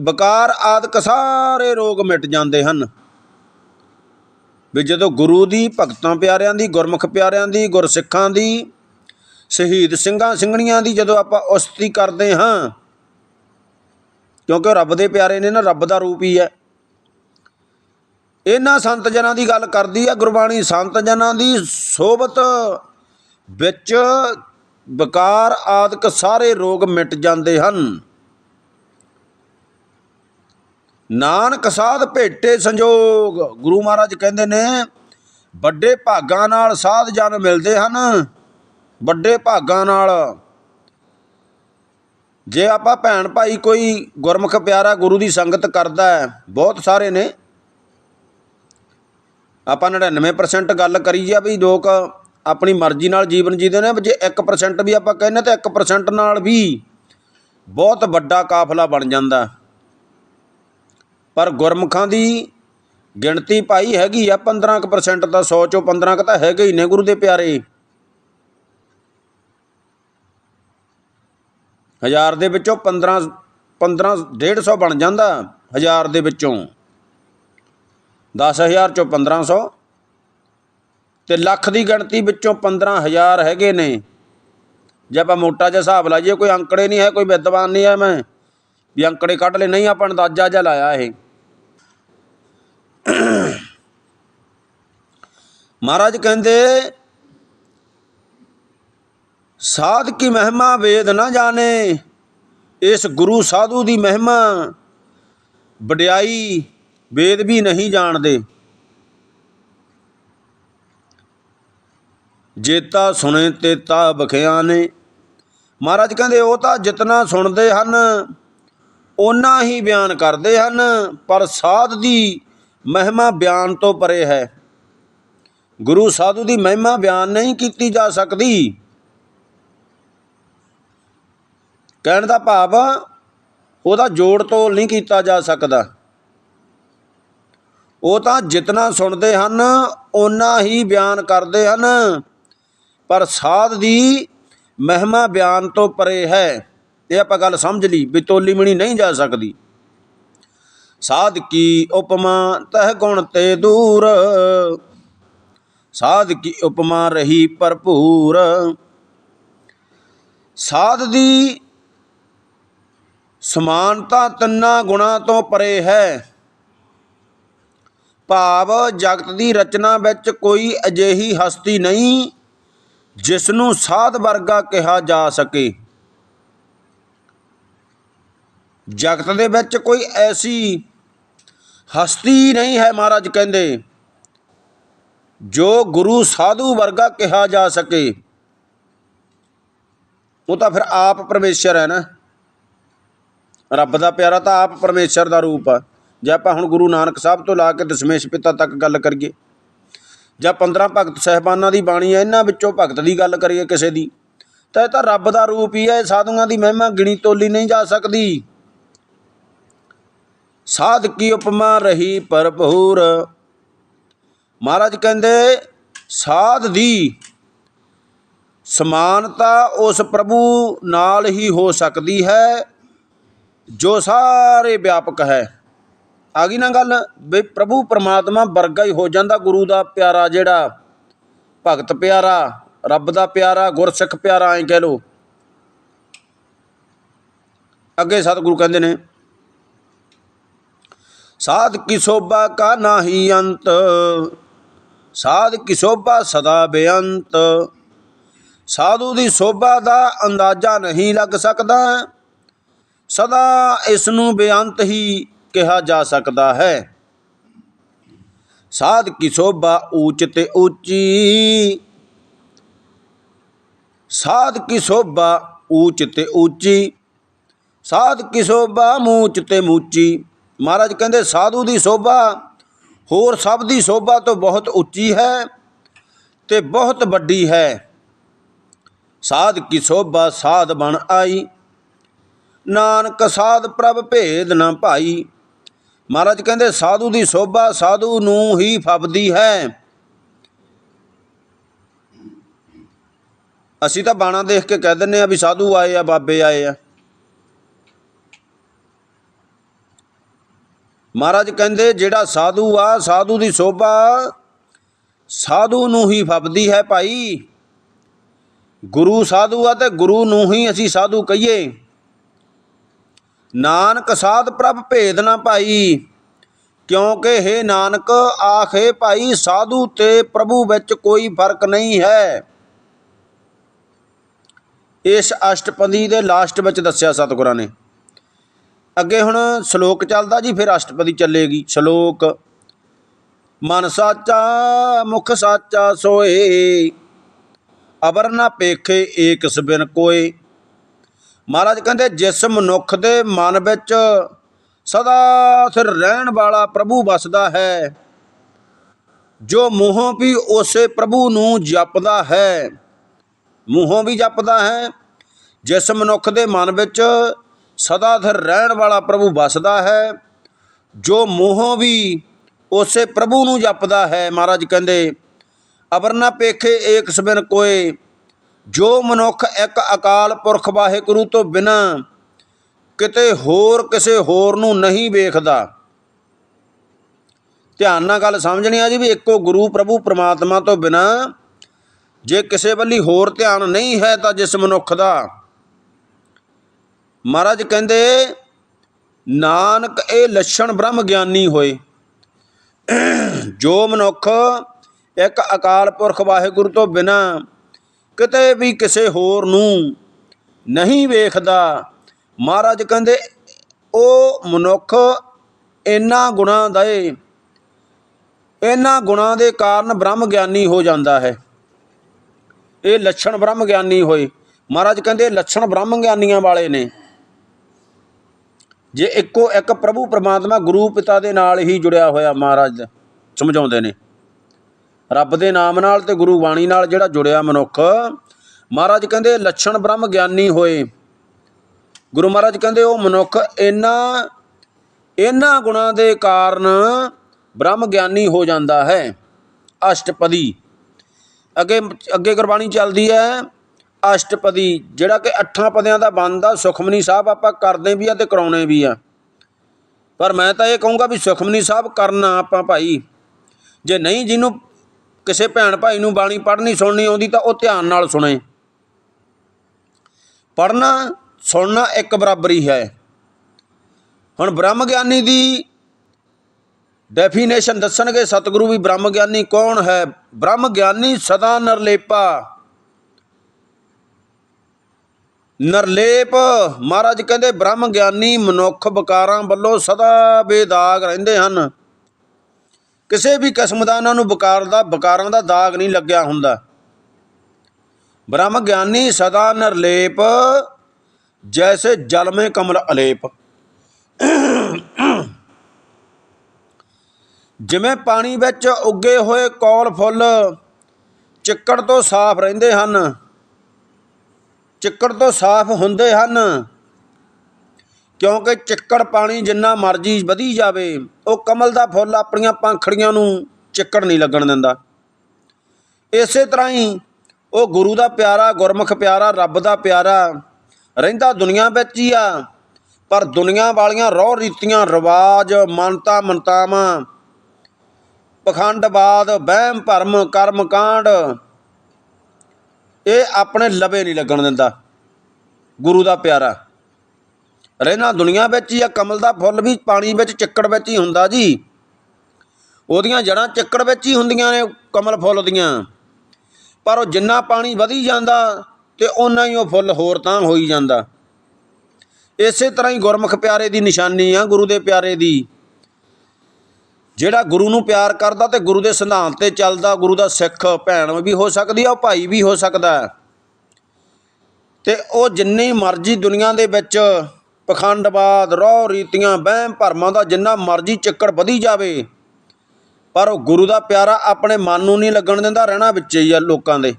ਬਕਾਰ ਆਦਿਕ ਸਾਰੇ ਰੋਗ ਮਿਟ ਜਾਂਦੇ ਹਨ। ਵੀ ਜਦੋਂ ਗੁਰੂ ਦੀ ਭਗਤਾਂ ਪਿਆਰਿਆਂ ਦੀ, ਗੁਰਮੁਖ ਪਿਆਰਿਆਂ ਦੀ, ਗੁਰਸਿੱਖਾਂ ਦੀ, ਸ਼ਹੀਦ ਸਿੰਘਾਂ ਸਿੰਘਣੀਆਂ ਦੀ ਜਦੋਂ ਆਪਾਂ ਉਸਤੀ ਕਰਦੇ ਹਾਂ, ਕਿਉਂਕਿ ਉਹ ਰੱਬ ਦੇ ਪਿਆਰੇ ਨੇ ਨਾ, ਰੱਬ ਦਾ ਰੂਪ ਹੀ ਹੈ। ਇਹਨਾਂ ਸੰਤ ਜਨਾਂ ਦੀ ਗੱਲ ਕਰਦੀ ਹੈ ਗੁਰਬਾਣੀ, ਸੰਤ ਜਨਾਂ ਦੀ ਸੋਭਤ ਵਿੱਚ ਵਿਕਾਰ ਆਦਿਕ ਸਾਰੇ ਰੋਗ ਮਿਟ ਜਾਂਦੇ ਹਨ। ਨਾਨਕ ਸਾਧ ਭੇਟੇ ਸੰਜੋਗ। ਗੁਰੂ ਮਹਾਰਾਜ ਕਹਿੰਦੇ ਨੇ, ਵੱਡੇ ਭਾਗਾਂ ਨਾਲ ਸਾਧ ਜਨ ਮਿਲਦੇ ਹਨ। ਵੱਡੇ ਭਾਗਾਂ ਨਾਲ। ਜੇ ਆਪਾਂ ਭੈਣ ਭਾਈ ਕੋਈ ਗੁਰਮੁਖ ਪਿਆਰਾ ਗੁਰੂ ਦੀ ਸੰਗਤ ਕਰਦਾ ਹੈ, ਬਹੁਤ ਸਾਰੇ ਨੇ। ਆਪਾਂ 99% ਗੱਲ ਕਰੀ ਆ ਵੀ ਲੋਕ ਆਪਣੀ ਮਰਜ਼ੀ ਨਾਲ ਜੀਵਨ ਜੀਦੇ ਨੇ, ਜੇ 1% ਵੀ ਆਪਾਂ ਕਹਿੰਨੇ ਤਾਂ 1% ਨਾਲ ਵੀ ਬਹੁਤ ਵੱਡਾ ਕਾਫਲਾ ਬਣ ਜਾਂਦਾ। ਪਰ ਗੁਰਮੁਖਾਂ ਦੀ ਗਿਣਤੀ ਭਾਈ ਹੈਗੀ ਆ 15% ਤਾਂ 100 ਚੋਂ 15 ਕ ਤਾਂ ਹੈਗੇ ਹੀ ਨੇ ਗੁਰੂ ਦੇ ਪਿਆਰੇ। ਹਜ਼ਾਰ ਦੇ ਵਿੱਚੋਂ 15 15 150 ਬਣ ਜਾਂਦਾ ਹਜ਼ਾਰ ਦੇ ਵਿੱਚੋਂ। 10000 ਚੋਂ 1500 ਤੇ ਲੱਖ ਦੀ ਗਿਣਤੀ ਵਿੱਚੋਂ 15000 ਹੈਗੇ ਨੇ। ਜੇ ਆਪਾਂ ਮੋਟਾ ਜਿਹਾ ਹਿਸਾਬ ਲਾਈਏ, ਕੋਈ ਅੰਕੜੇ ਨਹੀਂ ਹੈ, ਕੋਈ ਵਿਦਵਾਨ ਨਹੀਂ ਹੈ ਮੈਂ, ਵੀ ਅੰਕੜੇ ਕੱਢ ਲੈ ਨਹੀਂ ਆਪਾਂ ਅੰਦਾਜ਼ਾ ਜਿਹਾ ਲਾਇਆ ਇਹ। ਮਹਾਰਾਜ ਕਹਿੰਦੇ, ਸਾਧ ਕੀ ਮਹਿਮਾ ਵੇਦ ਨਾ ਜਾਣੇ, ਇਸ ਗੁਰੂ ਸਾਧੂ ਦੀ ਮਹਿਮਾ, ਵਡਿਆਈ ਵੇਦ ਵੀ ਨਹੀਂ ਜਾਣਦੇ। ਜੇਤਾ ਸੁਣੇ ਤੇਤਾ ਬਖਿਆ ਨੇ। ਮਹਾਰਾਜ ਕਹਿੰਦੇ, ਉਹ ਤਾਂ ਜਿਤਨਾ ਸੁਣਦੇ ਹਨ, ਓਨਾ ਹੀ ਬਿਆਨ ਕਰਦੇ ਹਨ, ਪਰ ਸਾਧ ਦੀ ਮਹਿਮਾ ਬਿਆਨ ਤੋਂ ਪਰੇ ਹੈ। ਗੁਰੂ ਸਾਧੂ ਦੀ ਮਹਿਮਾ ਬਿਆਨ ਨਹੀਂ ਕੀਤੀ ਜਾ ਸਕਦੀ। ਕਹਿਣ ਦਾ ਭਾਵ ਉਹਦਾ ਜੋੜ ਤੋਲ ਨਹੀਂ ਕੀਤਾ ਜਾ ਸਕਦਾ। ਉਹ ਤਾਂ ਜਿਤਨਾ ਸੁਣਦੇ ਹਨ, ਓਨਾ ਹੀ ਬਿਆਨ ਕਰਦੇ ਹਨ। ਪਰ ਸਾਧ ਦੀ ਮਹਿਮਾ ਬਿਆਨ ਤੋਂ ਪਰੇ ਹੈ। ਇਹ ਆਪਾਂ ਗੱਲ ਸਮਝ ਲਈ ਵੀ ਤੋਲੀ ਮਣੀ ਨਹੀਂ ਜਾ ਸਕਦੀ। ਸਾਧ ਕੀ ਉਪਮਾ ਤਹ ਗੁਣ ਤੇ ਦੂਰ। ਸਾਧ ਕੀ ਉਪਮਾ ਰਹੀ ਭਰਪੂਰ। ਸਾਧ ਦੀ ਸਮਾਨਤਾ ਤਿੰਨਾਂ ਗੁਣਾ ਤੋਂ ਪਰੇ ਹੈ। ਭਾਵ ਜਗਤ ਦੀ ਰਚਨਾ ਵਿੱਚ ਕੋਈ ਅਜਿਹੀ ਹਸਤੀ ਨਹੀਂ ਜਿਸ ਨੂੰ ਸਾਧ ਵਰਗਾ ਕਿਹਾ ਜਾ ਸਕੇ। ਜਗਤ ਦੇ ਵਿੱਚ ਕੋਈ ਐਸੀ ਹਸਤੀ ਨਹੀਂ ਹੈ ਮਹਾਰਾਜ ਕਹਿੰਦੇ। ਜੋ ਗੁਰੂ ਸਾਧੂ ਵਰਗਾ ਕਿਹਾ ਜਾ ਸਕੇ। ਉਹ ਤਾਂ ਫਿਰ ਆਪ ਪਰਮੇਸ਼ਰ ਹੈ ਨਾ। ਰੱਬ ਦਾ ਪਿਆਰਾ ਤਾਂ ਆਪ ਪਰਮੇਸ਼ਰ ਦਾ ਰੂਪ ਆ। ਜੇ ਆਪਾਂ ਹੁਣ ਗੁਰੂ ਨਾਨਕ ਸਾਹਿਬ ਤੋਂ ਲਾ ਕੇ ਦਸ਼ਮੇਸ਼ ਪਿਤਾ ਤੱਕ ਗੱਲ ਕਰੀਏ। ਜਾਂ 15 ਭਗਤ ਸਹਿਬਾਨਾਂ ਦੀ ਬਾਣੀ ਹੈ ਇਹਨਾਂ ਵਿੱਚੋਂ ਭਗਤ ਦੀ ਗੱਲ ਕਰੀਏ ਕਿਸੇ ਦੀ, ਤਾਂ ਇਹ ਤਾਂ ਰੱਬ ਦਾ ਰੂਪ ਹੀ ਹੈ ਇਹ ਸਾਧੂਆਂ ਦੀ ਮਹਿਮਾ ਗਿਣੀ ਤੋਲੀ ਨਹੀਂ ਜਾ ਸਕਦੀ। ਸਾਧ ਕੀ ਉਪਮਾ ਰਹੀ ਭਰਪੂਰ ਮਹਾਰਾਜ ਕਹਿੰਦੇ, ਸਾਧ ਦੀ ਸਮਾਨਤਾ ਉਸ ਪ੍ਰਭੂ ਨਾਲ ਹੀ ਹੋ ਸਕਦੀ ਹੈ, ਜੋ ਸਾਰੇ ਵਿਆਪਕ ਹੈ। ਆ ਗਈ ਨਾ ਗੱਲ ਵੀ ਪ੍ਰਭੂ ਪਰਮਾਤਮਾ ਵਰਗਾ ਹੀ ਹੋ ਜਾਂਦਾ ਗੁਰੂ ਦਾ ਪਿਆਰਾ ਜਿਹੜਾ, ਭਗਤ ਪਿਆਰਾ, ਰੱਬ ਦਾ ਪਿਆਰਾ, ਗੁਰਸਿੱਖ ਪਿਆਰਾ, ਐਂ ਕਹਿ ਲੋ ਅੱਗੇ ਸਤਿਗੁਰੂ ਕਹਿੰਦੇ ਨੇ ਸਾਧ ਕੀ ਸੋਭਾ ਕਾ ਨਾਹੀ ਅੰਤ, ਸਾਧ ਕੀ ਸੋਭਾ ਸਦਾ ਬੇਅੰਤ। ਸਾਧੂ ਦੀ ਸੋਭਾ ਦਾ ਅੰਦਾਜ਼ਾ ਨਹੀਂ ਲੱਗ ਸਕਦਾ, ਸਦਾ ਇਸ ਨੂੰ ਬੇਅੰਤ ਹੀ ਕਿਹਾ ਜਾ ਸਕਦਾ ਹੈ। ਸਾਧ ਕੀ ਸੋਭਾ ਊਚ ਤੇ ਉੱਚੀ ਸਾਧ ਕੀ ਸੋਭਾ ਊਚ ਤੇ ਉੱਚੀ ਸਾਧ ਕੀ ਸੋਭਾ ਮੂਚ ਤੇ ਮੂਚੀ। ਮਹਾਰਾਜ ਕਹਿੰਦੇ, ਸਾਧੂ ਦੀ ਸੋਭਾ, ਹੋਰ ਸਭ ਦੀ ਸੋਭਾ ਤੋਂ ਬਹੁਤ ਉੱਚੀ ਹੈ ਤੇ ਬਹੁਤ ਵੱਡੀ ਹੈ। ਸਾਧ ਕੀ ਸੋਭਾ, ਸਾਧ ਬਣ ਆਈ। ਨਾਨਕ ਸਾਧ ਪ੍ਰਭ ਭੇਦ ਨਾ ਭਾਈ। ਮਹਾਰਾਜ ਕਹਿੰਦੇ, ਸਾਧੂ ਦੀ ਸੋਭਾ ਸਾਧੂ ਨੂੰ ਹੀ ਫਬਦੀ ਹੈ। ਅਸੀਂ ਤਾਂ ਬਾਣਾ ਦੇਖ ਕੇ ਕਹਿ ਦਿੰਨੇ ਆ ਵੀ ਸਾਧੂ ਆਏ ਆ, ਬਾਬੇ ਆਏ ਆ। ਮਹਾਰਾਜ ਕਹਿੰਦੇ, ਜਿਹੜਾ ਸਾਧੂ ਆ, ਸਾਧੂ ਦੀ ਸੋਭਾ ਸਾਧੂ ਨੂੰ ਹੀ ਫੱਬਦੀ ਹੈ ਭਾਈ। ਗੁਰੂ ਸਾਧੂ ਆ ਤੇ ਗੁਰੂ ਨੂੰ ਹੀ ਅਸੀਂ ਸਾਧੂ ਕਹੀਏ। ਨਾਨਕ ਸਾਧ ਪ੍ਰਭ ਭੇਦ ਨਾ ਭਾਈ, ਕਿਉਂਕਿ हे ਨਾਨਕ, ਆਖੇ ਭਾਈ, ਸਾਧੂ ਤੇ ਪ੍ਰਭੂ ਵਿੱਚ ਕੋਈ ਫ਼ਰਕ ਨਹੀਂ ਹੈ। ਇਸ ਅਸ਼ਟਪਦੀ ਦੇ ਲਾਸਟ ਵਿੱਚ ਦੱਸਿਆ ਸਤਿਗੁਰਾਂ ਨੇ। ਅੱਗੇ ਹੁਣ ਸ਼ਲੋਕ ਚੱਲਦਾ ਜੀ, ਫਿਰ ਰਾਸ਼ਟਰਪਤੀ ਚੱਲੇਗੀ। ਸ਼ਲੋਕ, ਮਨ ਸਾਚਾ, ਮੁਖ ਸਾਚਾ ਸੋਏ ਅਬਰ ਨਾ ਪੇਖੇ ਏਕ ਸਬਿਨ ਕੋਏ। ਮਹਾਰਾਜ ਕਹਿੰਦੇ, ਜਿਸ ਮਨੁੱਖ ਦੇ ਮਨ ਵਿੱਚ ਸਦਾ ਸਿਰ ਰਹਿਣ ਵਾਲਾ ਪ੍ਰਭੂ ਵਸਦਾ ਹੈ, ਜੋ ਮੂੰਹੋਂ ਵੀ ਉਸੇ ਪ੍ਰਭੂ ਨੂੰ ਜਪਦਾ ਹੈ, ਮੂੰਹੋਂ ਵੀ ਜਪਦਾ ਹੈ, ਜਿਸ ਮਨੁੱਖ ਦੇ ਮਨ ਵਿੱਚ ਸਦਾ ਸਿਰ ਰਹਿਣ ਵਾਲਾ ਪ੍ਰਭੂ ਵਸਦਾ ਹੈ। ਜੋ ਮੂੰਹੋਂ ਵੀ ਉਸੇ ਪ੍ਰਭੂ ਨੂੰ ਜਪਦਾ ਹੈ, ਮਹਾਰਾਜ ਕਹਿੰਦੇ, ਅਵਰਨਾ ਪੇਖੇ ਏਕ ਸਬਿਨ ਕੋਏ, ਜੋ ਮਨੁੱਖ ਇੱਕ ਅਕਾਲ ਪੁਰਖ ਵਾਹਿਗੁਰੂ ਤੋਂ ਬਿਨਾ ਕਿਤੇ ਹੋਰ ਕਿਸੇ ਹੋਰ ਨੂੰ ਨਹੀਂ ਵੇਖਦਾ। ਧਿਆਨ ਨਾਲ ਗੱਲ ਸਮਝਣੀ ਆ ਜੀ ਵੀ ਇੱਕੋ ਗੁਰੂ ਪ੍ਰਭੂ ਪ੍ਰਮਾਤਮਾ ਤੋਂ ਬਿਨਾ ਜੇ ਕਿਸੇ ਵੱਲੀ ਹੋਰ ਧਿਆਨ ਨਹੀਂ ਹੈ ਤਾਂ ਜਿਸ ਮਨੁੱਖ ਦਾ ਮਹਾਰਾਜ ਕਹਿੰਦੇ, ਨਾਨਕ ਇਹ ਲੱਛਣ ਬ੍ਰਹਮ ਗਿਆਨੀ ਹੋਏ। ਜੋ ਮਨੁੱਖ ਇੱਕ ਅਕਾਲ ਪੁਰਖ ਵਾਹਿਗੁਰੂ ਤੋਂ ਬਿਨਾ ਕਿਤੇ ਵੀ ਕਿਸੇ ਹੋਰ ਨੂੰ ਨਹੀਂ ਵੇਖਦਾ, ਮਹਾਰਾਜ ਕਹਿੰਦੇ, ਉਹ ਮਨੁੱਖ ਇੰਨਾ ਗੁਣਾ ਦੇ ਇਹਨਾਂ ਗੁਣਾਂ ਦੇ ਕਾਰਨ ਬ੍ਰਹਮ ਗਿਆਨੀ ਹੋ ਜਾਂਦਾ ਹੈ। ਇਹ ਲੱਛਣ ਬ੍ਰਹਮ ਗਿਆਨੀ ਹੋਏ। ਮਹਾਰਾਜ ਕਹਿੰਦੇ, ਲੱਛਣ ਬ੍ਰਹਮ ਗਿਆਨੀਆਂ ਵਾਲੇ ਨੇ। ਜੇ ਇੱਕੋ ਇੱਕ ਪ੍ਰਭੂ ਪਰਮਾਤਮਾ ਗੁਰੂ ਪਿਤਾ ਦੇ ਨਾਲ ਹੀ ਜੁੜਿਆ ਹੋਇਆ ਮਹਾਰਾਜ ਸਮਝਾਉਂਦੇ ਨੇ। ਰੱਬ ਦੇ ਨਾਮ ਨਾਲ ਤੇ ਗੁਰੂ ਬਾਣੀ ਨਾਲ ਜਿਹੜਾ ਜੁੜਿਆ ਮਨੁੱਖ, ਮਹਾਰਾਜ ਕਹਿੰਦੇ ਲੱਛਣ ਬ੍ਰਹਮ ਗਿਆਨੀ ਹੋਏ। ਗੁਰੂ ਮਹਾਰਾਜ ਕਹਿੰਦੇ ਉਹ ਮਨੁੱਖ ਇਹਨਾਂ ਇਹਨਾਂ ਗੁਣਾਂ ਦੇ ਕਾਰਨ ਬ੍ਰਹਮ ਗਿਆਨੀ ਹੋ ਜਾਂਦਾ ਹੈ। ਅਸ਼ਟਪਦੀ। ਅੱਗੇ ਅੱਗੇ ਗੁਰਬਾਣੀ ਚੱਲਦੀ ਹੈ ਅਸ਼ਟਪਦੀ, ਜਿਹੜਾ ਕਿ ਅੱਠਾਂ ਪਦਿਆਂ ਦਾ ਬਣਦਾ ਸੁਖਮਨੀ ਸਾਹਿਬ ਆਪਾਂ ਕਰਦੇ ਵੀ ਆ ਤੇ ਕਰਾਉਣੇ ਵੀ ਆ। ਪਰ ਮੈਂ ਤਾਂ ਇਹ ਕਹੂੰਗਾ ਵੀ ਸੁਖਮਨੀ ਸਾਹਿਬ ਕਰਨਾ ਆਪਾਂ ਭਾਈ। ਜੇ ਨਹੀਂ ਜਿਹਨੂੰ ਕਿਸੇ ਭੈਣ ਭਾਈ ਨੂੰ ਬਾਣੀ ਪੜ੍ਹਨੀ ਸੁਣਨੀ ਆਉਂਦੀ ਤਾਂ ਉਹ ਧਿਆਨ ਨਾਲ ਸੁਣੇ। ਪੜ੍ਹਨਾ, ਸੁਣਨਾ ਇੱਕ ਬਰਾਬਰੀ ਹੈ। ਹੁਣ ਬ੍ਰਹਮ ਗਿਆਨੀ ਦੀ ਡੈਫੀਨੇਸ਼ਨ ਦੱਸਣਗੇ ਸਤਿਗੁਰੂ ਵੀ ਬ੍ਰਹਮ ਗਿਆਨੀ ਕੌਣ ਹੈ? ਬ੍ਰਹਮ ਗਿਆਨੀ ਸਦਾ ਨਿਰਲੇਪਾ। ਨਰਲੇਪ, ਮਹਾਰਾਜ ਕਹਿੰਦੇ ਬ੍ਰਹਮ ਗਿਆਨੀ ਮਨੁੱਖ ਵਿਕਾਰਾਂ ਵੱਲੋਂ ਸਦਾ ਬੇਦਾਗ ਰਹਿੰਦੇ ਹਨ। ਕਿਸੇ ਵੀ ਕਿਸਮ ਦਾ ਉਹਨਾਂ ਨੂੰ ਵਿਕਾਰ ਦਾ, ਵਿਕਾਰਾਂ ਦਾ ਦਾਗ ਨਹੀਂ ਲੱਗਿਆ ਹੁੰਦਾ। ਬ੍ਰਹਮ ਗਿਆਨੀ ਸਦਾ ਨਰਲੇਪ, ਜੈਸੇ ਜਲ ਮੇ ਕਮਲ ਅਲੇਪ। ਜਿਵੇਂ ਪਾਣੀ ਵਿੱਚ ਉੱਗੇ ਹੋਏ ਕੌਲ ਫੁੱਲ ਚਿੱਕੜ ਤੋਂ ਸਾਫ਼ ਰਹਿੰਦੇ ਹਨ ਚਿੱਕੜ ਤੋਂ ਸਾਫ਼ ਹੁੰਦੇ ਹਨ। ਕਿਉਂਕਿ ਚਿੱਕੜ ਪਾਣੀ ਜਿੰਨਾ ਮਰਜ਼ੀ ਵਧੀ ਜਾਵੇ, ਉਹ ਕਮਲ ਦਾ ਫੁੱਲ ਆਪਣੀਆਂ ਪੰਖੜੀਆਂ ਨੂੰ ਚਿੱਕੜ ਨਹੀਂ ਲੱਗਣ ਦਿੰਦਾ। ਇਸੇ ਤਰ੍ਹਾਂ ਹੀ ਉਹ ਗੁਰੂ ਦਾ ਪਿਆਰਾ, ਗੁਰਮੁਖ ਪਿਆਰਾ, ਰੱਬ ਦਾ ਪਿਆਰਾ ਰਹਿੰਦਾ ਦੁਨੀਆ ਵਿੱਚ ਹੀ ਆ। ਪਰ ਦੁਨੀਆ ਵਾਲੀਆਂ ਰੋਹ ਰੀਤੀਆਂ, ਰਿਵਾਜ, ਮਾਨਤਾ, ਮਨਤਾਵਾਂ, ਪਖੰਡਵਾਦ, ਵਹਿਮ, ਭਰਮ, ਕਰਮ ਕਾਂਡ ਇਹ ਆਪਣੇ ਲਵੇ ਨਹੀਂ ਲੱਗਣ ਦਿੰਦਾ। ਗੁਰੂ ਦਾ ਪਿਆਰਾ। ਰਹਿਣਾ ਦੁਨੀਆ ਵਿੱਚ ਹੀ ਆ, ਕਮਲ ਦਾ ਫੁੱਲ ਵੀ ਪਾਣੀ ਵਿੱਚ, ਚਿੱਕੜ ਵਿੱਚ ਹੀ ਹੁੰਦਾ ਜੀ। ਉਹਦੀਆਂ ਜੜਾਂ ਚਿੱਕੜ ਵਿੱਚ ਹੀ ਹੁੰਦੀਆਂ ਨੇ, ਕਮਲ ਫੁੱਲ ਦੀਆਂ। ਪਰ ਉਹ ਜਿੰਨਾ ਪਾਣੀ ਵਧੀ ਜਾਂਦਾ ਤੇ ਓਨਾ ਹੀ ਉਹ ਫੁੱਲ ਹੋਰ ਤਾਂ ਹੋਈ ਜਾਂਦਾ। ਇਸੇ ਤਰ੍ਹਾਂ ਹੀ ਗੁਰਮੁਖ ਪਿਆਰੇ ਦੀ ਨਿਸ਼ਾਨੀ ਆ, ਗੁਰੂ ਦੇ ਪਿਆਰੇ ਦੀ। ਜਿਹੜਾ ਗੁਰੂ ਨੂੰ ਪਿਆਰ ਕਰਦਾ ਤੇ ਗੁਰੂ ਦੇ ਸਿਧਾਂਤ ਤੇ ਚੱਲਦਾ, ਗੁਰੂ ਦਾ ਸਿੱਖ ਭੈਣ ਵੀ ਹੋ ਸਕਦੀ ਆ, ਉਹ ਭਾਈ ਵੀ ਹੋ ਸਕਦਾ ਹੈ। ਤੇ ਉਹ ਜਿੰਨੀ ਮਰਜ਼ੀ ਦੁਨੀਆ ਦੇ ਵਿੱਚ ਪਖੰਡਵਾਦ, ਰੋਹ ਰੀਤੀਆਂ, ਵਹਿਮ ਭਰਮਾਂ ਦਾ ਜਿੰਨਾ ਮਰਜ਼ੀ ਚੱਕਰ ਵਧੀ ਜਾਵੇ, ਪਰ ਉਹ ਗੁਰੂ ਦਾ ਪਿਆਰਾ ਆਪਣੇ ਮਨ ਨੂੰ ਨਹੀਂ ਲੱਗਣ ਦਿੰਦਾ, ਰਹਿਣਾ ਵਿੱਚ ਹੀ ਆ ਲੋਕਾਂ ਦੇ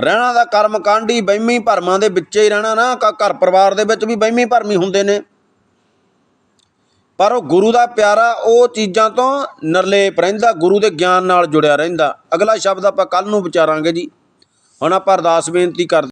ਰਹਿਣਾ ਦਾ ਕਰਮ ਕਾਂਢੀ, ਵਹਿਮੀ ਭਰਮਾਂ ਦੇ ਵਿੱਚ ਹੀ ਰਹਿਣਾ ਨਾ ਕ- ਘਰ ਪਰਿਵਾਰ ਦੇ ਵਿੱਚ ਵੀ ਬਹਿਮੀ ਭਰਮੀ ਹੁੰਦੇ ਨੇ ਪਰ ਉਹ ਗੁਰੂ ਦਾ ਪਿਆਰਾ ਉਹ ਚੀਜ਼ਾਂ ਤੋਂ ਨਿਰਲੇਪ ਰਹਿੰਦਾ, ਗੁਰੂ ਦੇ ਗਿਆਨ ਨਾਲ ਜੁੜਿਆ ਰਹਿੰਦਾ। ਅਗਲਾ ਸ਼ਬਦ ਆਪਾਂ ਕੱਲ੍ਹ ਨੂੰ ਵਿਚਾਰਾਂਗੇ ਜੀ। ਹੁਣ ਆਪਾਂ ਅਰਦਾਸ ਬੇਨਤੀ ਕਰਦੇ